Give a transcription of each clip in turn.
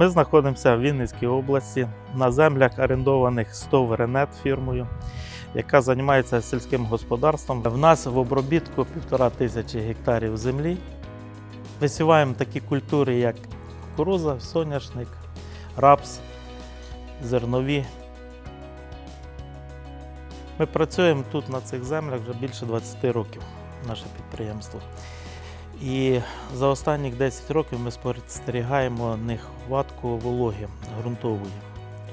Ми знаходимося в Вінницькій області на землях орендованих 100 Ренет фірмою, яка займається сільським господарством. В нас в обробітку півтора тисячі гектарів землі. Висіваємо такі культури, як кукуруза, соняшник, рапс, зернові. Ми працюємо тут на цих землях вже більше 20 років, наше підприємство. І за останні 10 років ми спостерігаємо нехватку вологи ґрунтової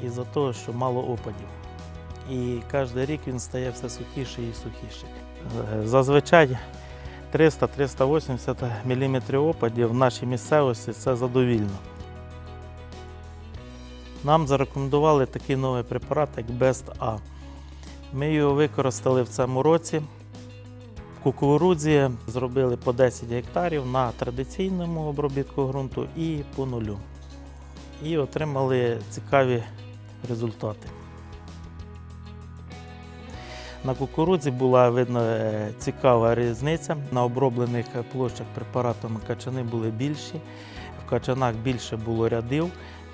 із-за того, що мало опадів. І кожен рік він стає все сухіший і сухіший. Е, Зазвичай 300-380 мм опадів в нашій місцевості це задовільно. Нам зарекомендували такий новий препарат, як Best A. Ми його використали в цьому році. В кукурудзі зробили по 10 гектарів на традиційному обробітку ґрунту і по нулю. І отримали цікаві результати. На кукурудзі була видно е, цікава різниця. На оброблених площах препаратами качани були більші, в качанах більше було рядів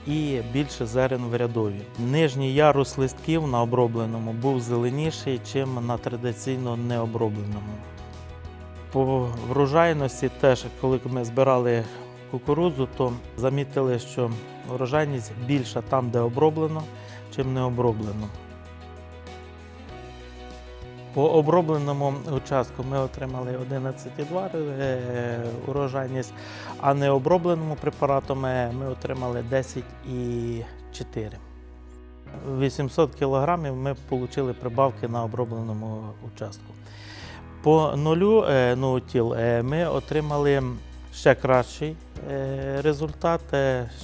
і більше зерен в рядові. Нижній ярус листків на обробленому був зеленіший, ніж на традиційно необробленому. По врожайності теж, коли ми збирали кукурудзу, то замітили, що врожайність більша там, де оброблено, чим не оброблено. По обробленому участку ми отримали 11,2 е, урожайність, а не обробленому препаратом е, ми отримали 10,4. 800 кілограмів ми отримали прибавки на обробленому участку. По нулю е, ноутіл е, ми отримали ще кращий е, результат,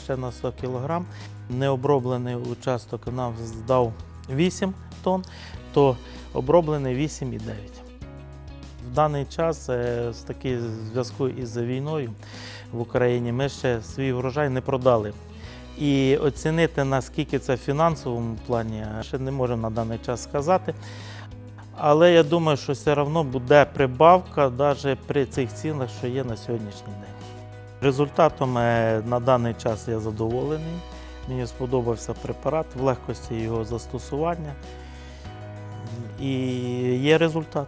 ще на 100 кг. Необроблений участок нам здав 8 тонн, то оброблений 8,9. В даний час, в зв'язку із війною в Україні, ми ще свій врожай не продали. І оцінити, наскільки це в фінансовому плані, ще не можемо на даний час сказати. Але я думаю, що все одно буде прибавка навіть при цих цінах, що є на сьогоднішній день. Результатом е, на даний час я задоволений. Мені сподобався препарат в легкості його застосування. І є результат.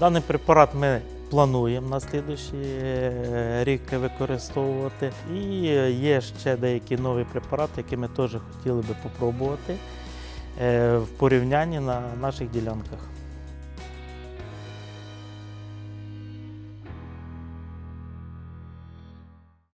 Даний препарат ми плануємо на слідуючий е, рік використовувати. І є ще деякі нові препарати, які ми теж хотіли би попробувати е, в порівнянні на наших ділянках.